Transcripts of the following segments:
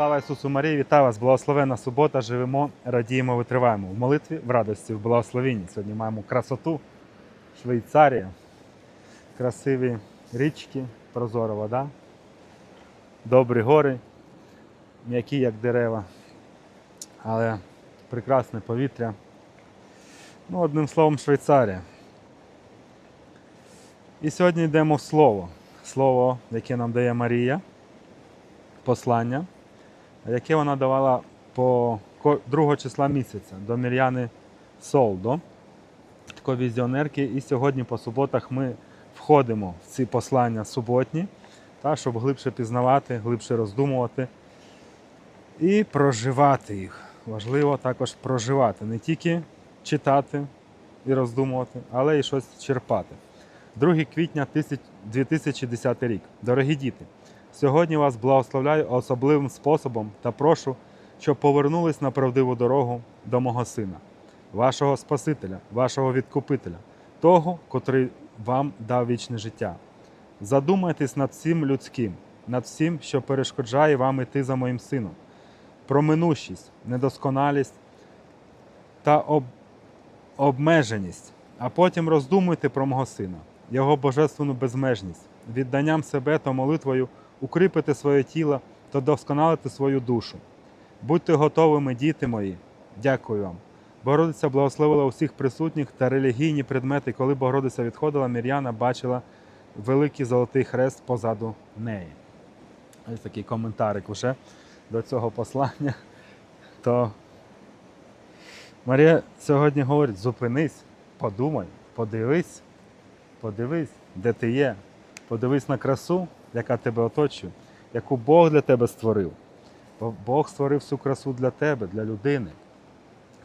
Слава Ісусу Марії, вітаю вас! Благословенна субота, живемо, радіємо, витриваємо. В молитві, в радості, в благословенні. Сьогодні маємо красоту Швейцарія, красиві річки, прозора вода, добрі гори, м'які, як дерева, але прекрасне повітря. Ну, одним словом, Швейцарія. І сьогодні йдемо в слово. Слово, яке нам дає Марія, послання, яке вона давала по 2 числа місяця до Мір'яни Солдо, такої візіонерки. І сьогодні по суботах ми входимо в ці послання суботні, та, щоб глибше пізнавати, глибше роздумувати і проживати їх. Важливо також проживати, не тільки читати і роздумувати, але і щось черпати. 2 квітня 2010 рік. Дорогі діти, сьогодні вас благословляю особливим способом та прошу, щоб повернулись на правдиву дорогу до мого сина, вашого Спасителя, вашого відкупителя, того, котрий вам дав вічне життя. Задумайтесь над всім людським, над всім, що перешкоджає вам іти за моїм сином, про минущість, недосконалість та об... обмеженість, а потім роздумуйте про мого сина, його божественну безмежність, відданням себе та молитвою укріпити своє тіло та досконалити свою душу. Будьте готовими, діти мої. Дякую вам. Богородиця благословила усіх присутніх та релігійні предмети. Коли Богородиця відходила, Мір'яна бачила великий золотий хрест позаду неї. Ось такий коментарик уже до цього послання. То Марія сьогодні говорить: зупинись, подумай, подивись, подивись, де ти є. Подивись на красу, яка тебе оточує, яку Бог для тебе створив. Бо Бог створив всю красу для тебе, для людини.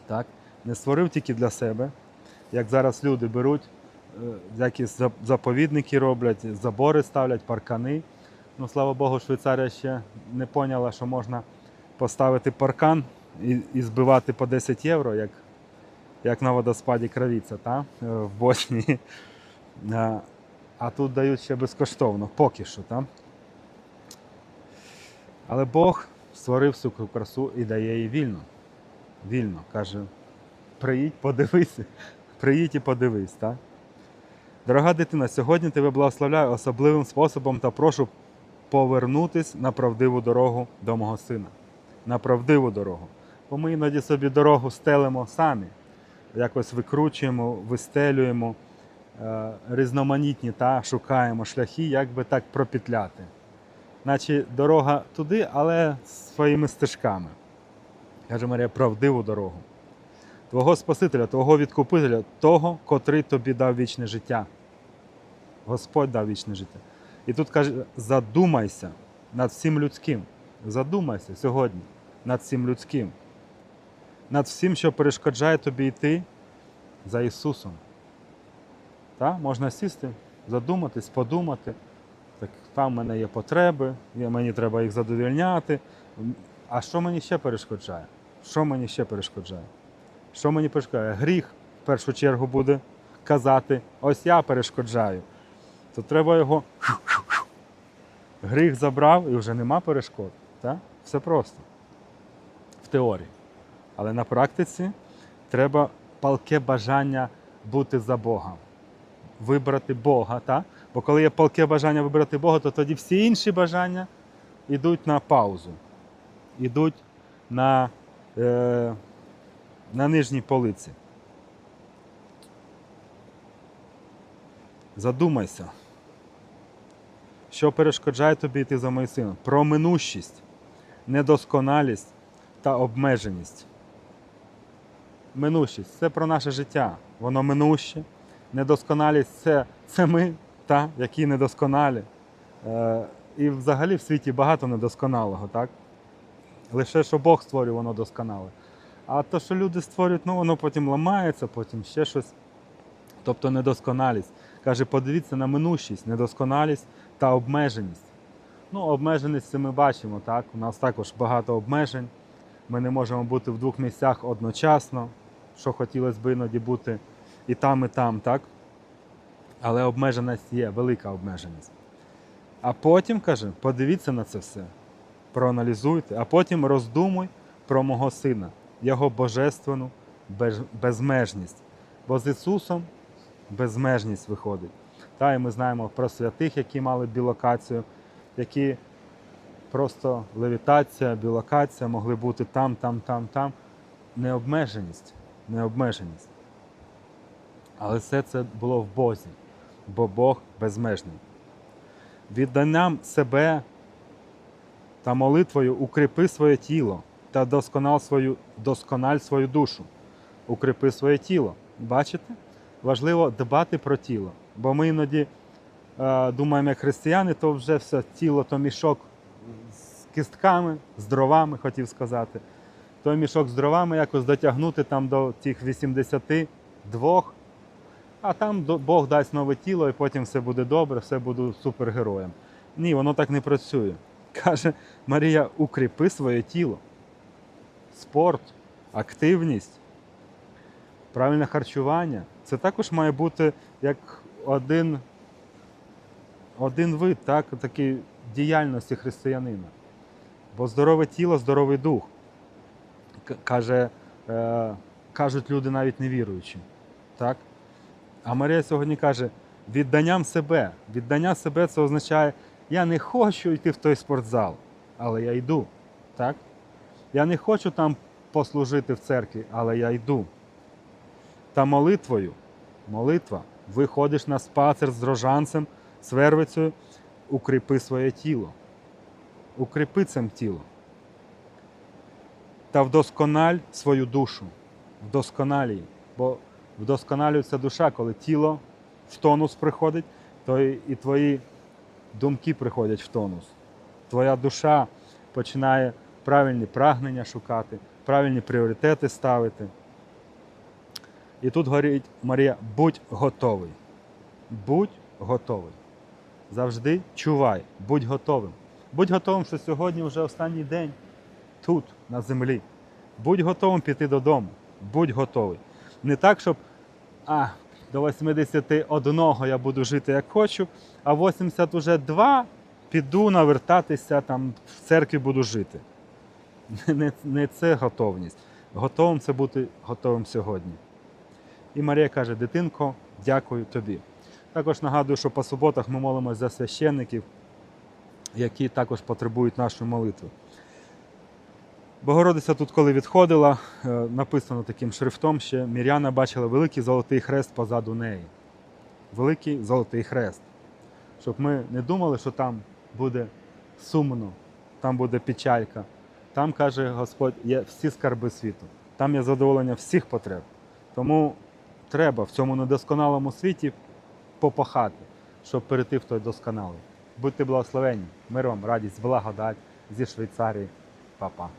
Так? Не створив тільки для себе, як зараз люди беруть, е, якісь заповідники роблять, забори ставлять, паркани. Ну, слава Богу, Швейцарія ще не поняла, що можна поставити паркан і, і збивати по 10 євро, як, як на водоспаді Кравіця та? е, в Боснії. А, тут дають ще безкоштовно, поки що. Та? Але Бог створив всю красу і дає її вільно. Вільно. Каже, приїдь, подивись, приїдь і подивись. Так? Дорога дитина, сьогодні тебе благословляю особливим способом та прошу повернутись на правдиву дорогу до мого сина. На правдиву дорогу. Бо ми іноді собі дорогу стелимо самі, якось викручуємо, вистелюємо, різноманітні та шукаємо шляхи, як би так пропетляти. Наче дорога туди, але своїми стежками. Каже Марія, правдиву дорогу. Твого Спасителя, Твого відкупителя, того, котрий тобі дав вічне життя. Господь дав вічне життя. І тут каже: задумайся над всім людським. Задумайся сьогодні над всім людським, над всім, що перешкоджає тобі йти за Ісусом. Та? Можна сісти, задуматись, подумати. Так, там в мене є потреби, мені треба їх задовільняти. А що мені ще перешкоджає? Що мені ще перешкоджає? Що мені перешкоджає? Гріх в першу чергу буде казати, ось я перешкоджаю. То треба його. Гріх забрав і вже нема перешкод. Так? Все просто. В теорії. Але на практиці треба палке бажання бути за Бога. Вибрати Бога. Так? Бо коли є палке бажання вибрати Бога, то тоді всі інші бажання йдуть на паузу. Йдуть на, е, на нижній полиці. Задумайся, що перешкоджає тобі йти за моїм сином. Про минущість, недосконалість та обмеженість. Минущість це про наше життя. Воно минуще. Недосконалість це, це ми, та, які недосконалі. Е, і взагалі в світі багато недосконалого, так? Лише що Бог створює, воно досконале. А то, що люди створюють, ну воно потім ламається, потім ще щось. Тобто недосконалість. Каже, подивіться на минущість, недосконалість та обмеженість. Ну, обмеженість ми бачимо, так? У нас також багато обмежень. Ми не можемо бути в двох місцях одночасно, що хотілося б іноді бути і там, і там, так? Але обмеженість є, велика обмеженість. А потім, каже, подивіться на це все. проаналізуйте, а потім роздумуй про мого сина, його божественну безмежність. Бо з Ісусом безмежність виходить. Та і ми знаємо про святих, які мали білокацію, які просто левітація, білокація могли бути там, там, там, там. Необмеженість. Необмеженість. Але все це було в Бозі, бо Бог безмежний. Відданням себе та молитвою укріпи своє тіло та досконал свою, доскональ свою душу. Укріпи своє тіло. Бачите? Важливо дбати про тіло. Бо ми іноді е, думаємо, як християни, то вже все тіло, то мішок з кістками, з дровами, хотів сказати. Той мішок з дровами якось дотягнути там до тих 82, а там Бог дасть нове тіло, і потім все буде добре, все буду супергероєм. Ні, воно так не працює. Каже Марія, укріпи своє тіло. Спорт, активність, правильне харчування. Це також має бути як один, один вид так, такий діяльності християнина. Бо здорове тіло, здоровий дух. Каже, е, кажуть люди навіть невіруючі. Так? А Марія сьогодні каже: відданням себе. Віддання себе це означає, я не хочу йти в той спортзал, але я йду. Так? Я не хочу там послужити в церкві, але я йду. Та молитвою, молитва, виходиш на спацер з рожанцем, з вервицею, укріпи своє тіло. Укріпи цим тіло. Та вдоскональ свою душу. Вдосконалій. Бо вдосконалюється душа, коли тіло в тонус приходить, то і твої думки приходять в тонус. Твоя душа починає правильні прагнення шукати, правильні пріоритети ставити. І тут говорить Марія, будь готовий. Будь готовий. Завжди чувай, будь готовим. Будь готовим, що сьогодні вже останній день тут, на землі. Будь готовим піти додому. Будь готовий. Не так, щоб а, до 81 я буду жити як хочу, а 82 піду навертатися, там в церкві буду жити. Не, не це готовність. Готовим це бути готовим сьогодні. І Марія каже: дитинко, дякую тобі. Також нагадую, що по суботах ми молимося за священників, які також потребують нашої молитви. Богородиця тут, коли відходила, е, написано таким шрифтом ще Мір'яна бачила великий золотий хрест позаду неї. Великий золотий хрест. Щоб ми не думали, що там буде сумно, там буде печалька. Там, каже Господь, є всі скарби світу. Там є задоволення всіх потреб. Тому треба в цьому недосконалому світі попахати, щоб перейти в той досконалий. Будьте благословені, мир вам, радість, благодать зі Швейцарії, Па-па.